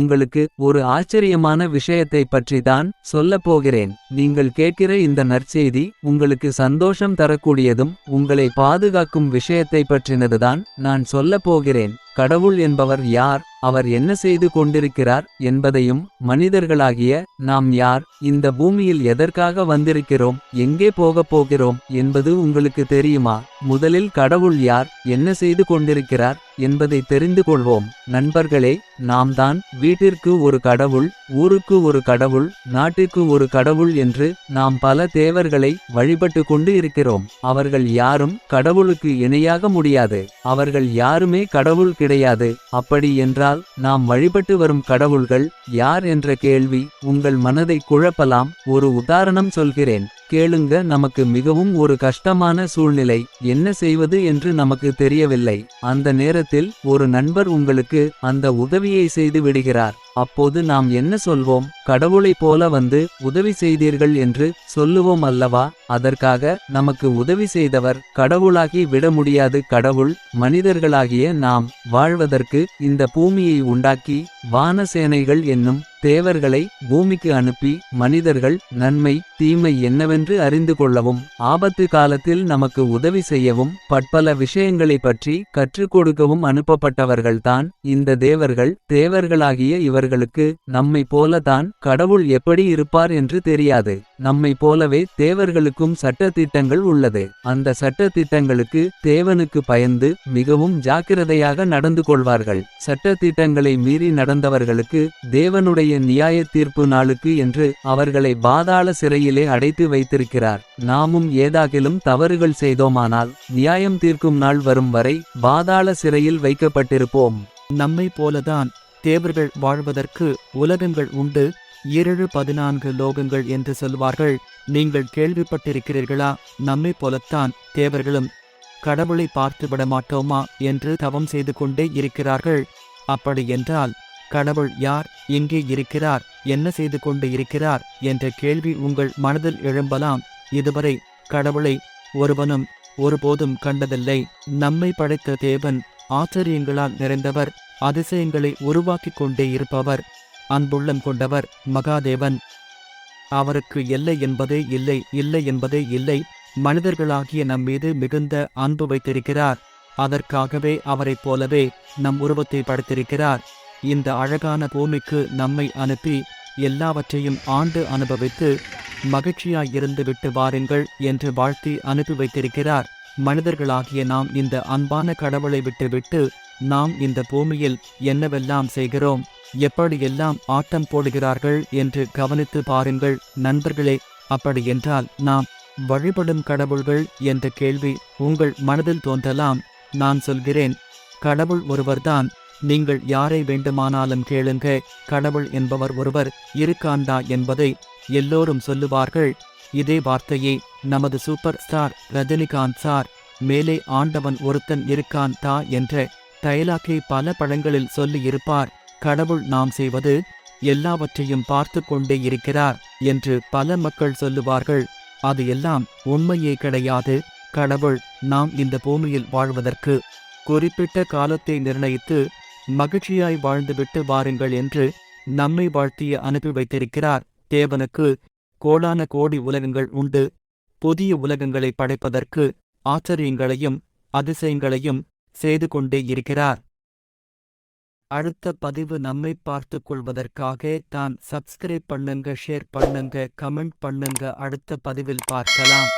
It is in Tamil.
உங்களுக்கு ஒரு ஆச்சரியமான விஷயத்தை பற்றி தான் சொல்லப் போகிறேன். நீங்கள் கேட்கிற இந்த நற்செய்தி உங்களுக்கு சந்தோஷம் தரக்கூடியதும் உங்களை பாதுகாக்கும் விஷயத்தை பற்றினதுதான் நான் சொல்லப் போகிறேன். கடவுள் என்பவர் யார் அவர் என்ன செய்து கொண்டிருக்கிறார் என்பதையும் மனிதர்களாகிய நாம் யார் இந்த பூமியில் எதற்காக வந்திருக்கிறோம் எங்கே போகப் போகிறோம் என்பது உங்களுக்கு தெரியுமா? முதலில் கடவுள் யார் என்ன செய்து கொண்டிருக்கிறார் என்பதை தெரிந்து கொள்வோம். நண்பர்களே நாம் தான் வீட்டிற்கு ஒரு கடவுள் ஊருக்கு ஒரு கடவுள் நாட்டிற்கு ஒரு கடவுள் என்று நாம் பல தேவர்களை வழிபட்டு கொண்டு இருக்கிறோம். அவர்கள் யாரும் கடவுளுக்கு இணையாக முடியாது. அவர்கள் யாருமே கடவுள் கிடையாது. அப்படி என்றால் நாம் வழிபட்டு வரும் கடவுள்கள் யார் என்ற கேள்வி உங்கள் மனதை குழப்பலாம். ஒரு உதாரணம் சொல்கிறேன். கேளுங்க நமக்கு மிகவும் ஒரு கஷ்டமான சூழ்நிலை. என்ன செய்வது என்று நமக்கு தெரியவில்லை. அந்த நேரத்தில் ஒரு நண்பர் உங்களுக்கு அந்த உதவியை செய்து விடுகிறார். அப்போது நாம் என்ன சொல்வோம்? கடவுளைப் போல வந்து உதவி செய்தீர்கள் என்று சொல்லுவோம் அல்லவா? அதற்காக நமக்கு உதவி செய்தவர் கடவுளாகி விட முடியாது. கடவுள் மனிதர்களாகிய நாம் வாழ்வதற்கு இந்த பூமியை உண்டாக்கி வானசேனைகள் என்னும் தேவர்களை பூமிக்கு அனுப்பி மனிதர்கள் நன்மை தீமை என்னவென்று அறிந்து கொள்ளவும் ஆபத்து காலத்தில் நமக்கு உதவி செய்யவும் பற்பல விஷயங்களைப் பற்றி கற்றுக் கொடுக்கவும் அனுப்பப்பட்டவர்கள்தான் இந்த தேவர்கள். தேவர்களாகிய இவர்கள் இவர்களுக்கு நம்மை போலதான் கடவுள் எப்படி இருப்பார் என்று தெரியாது. நம்மை போலவே தேவர்களுக்கும் சட்ட திட்டங்கள் உள்ளது. அந்த சட்ட திட்டங்களுக்கு தேவனுக்கு பயந்து மிகவும் ஜாக்கிரதையாக நடந்து கொள்வார்கள். சட்ட திட்டங்களை மீறி நடந்தவர்களுக்கு தேவனுடைய நியாய தீர்ப்பு நாளுக்கு என்று அவர்களை பாதாள சிறையிலே அடைத்து வைத்திருக்கிறார். நாமும் ஏதாகிலும் தவறுகள் செய்தோமானால் நியாயம் தீர்க்கும் நாள் வரும் வரை பாதாள சிறையில் வைக்கப்பட்டிருப்போம். நம்மை போலதான் தேவர்கள் வாழ்வதற்கு உலகங்கள் உண்டு. ஏழு பதினான்கு லோகங்கள் என்று சொல்வார்கள். நீங்கள் கேள்விப்பட்டிருக்கிறீர்களா? நம்மை போலத்தான் தேவர்களும் கடவுளை பார்த்து விட மாட்டோமா என்று தவம் செய்து கொண்டே இருக்கிறார்கள். அப்படி என்றால் கடவுள் யார்? எங்கே இருக்கிறார். என்ன செய்து கொண்டு இருக்கிறார்? என்ற கேள்வி உங்கள் மனதில் எழும்பலாம். இதுவரை கடவுளை ஒருவனும் ஒருபோதும் கண்டதில்லை. நம்மை படைத்த தேவன் ஆச்சரியங்களால் நிறைந்தவர். அதிசயங்களை உருவாக்கிக் கொண்டே இருப்பவர் அன்புள்ளம் கொண்டவர் மகாதேவன். அவருக்கு எல்லை என்பதே இல்லை இல்லை என்பதே இல்லை. மனிதர்களாகிய நம் மீது மிகுந்த அன்பு வைத்திருக்கிறார். அதற்காகவே அவரைப் போலவே நம் உருவத்தை படைத்திருக்கிறார். இந்த அழகான பூமிக்கு நம்மை அனுப்பி எல்லாவற்றையும் ஆண்டு அனுபவித்து மகிழ்ச்சியாய் இருந்து விட்டு வாருங்கள் என்று வாழ்த்தி அனுப்பி வைத்திருக்கிறார். மனிதர்களாகிய நாம் இந்த அன்பான கடவுளை விட்டுவிட்டு நாம் இந்த பூமியில் என்னவெல்லாம் செய்கிறோம்? எப்படியெல்லாம் ஆட்டம் போடுகிறார்கள் என்று கவனித்து பாருங்கள் நண்பர்களே. அப்படியென்றால் நாம் வழிபடும் கடவுள்கள் என்ற கேள்வி உங்கள் மனதில் தோன்றலாம். நான் சொல்கிறேன் கடவுள் ஒருவர்தான். நீங்கள் யாரை வேண்டுமானாலும் கேளுங்க கடவுள் என்பவர் ஒருவர் இருக்காண்டா என்பதை எல்லோரும் சொல்லுவார்கள். இதே வார்த்தையை நமது சூப்பர் ஸ்டார் ரஜினிகாந்த் சார் மேலே ஆண்டவன் ஒருத்தன் இருக்கான் தா என்ற டைலாக்கை பல படங்களில் சொல்லியிருப்பார் கடவுள் நாம் செய்வது எல்லாவற்றையும் பார்த்து கொண்டே இருக்கிறார் என்று பல மக்கள் சொல்லுவார்கள். அது எல்லாம் உண்மையே கிடையாது. கடவுள் நாம் இந்த பூமியில் வாழ்வதற்கு குறிப்பிட்ட காலத்தை நிர்ணயித்து மகிழ்ச்சியாய் வாழ்ந்துவிட்டு வாருங்கள் என்று நம்மை வாழ்த்திய அனுப்பி வைத்திருக்கிறார். தேவனுக்கு கோடான கோடி உலகங்கள் உண்டு. புதிய உலகங்களை படைப்பதற்கு ஆச்சரியங்களையும் அதிசயங்களையும் செய்து கொண்டே இருக்கிறார். அடுத்த பதிவு நம்மை பார்த்து கொள்வதற்காக தான் சப்ஸ்கிரைப் பண்ணுங்க ஷேர் பண்ணுங்க கமெண்ட் பண்ணுங்க. அடுத்த பதிவில் பார்க்கலாம்.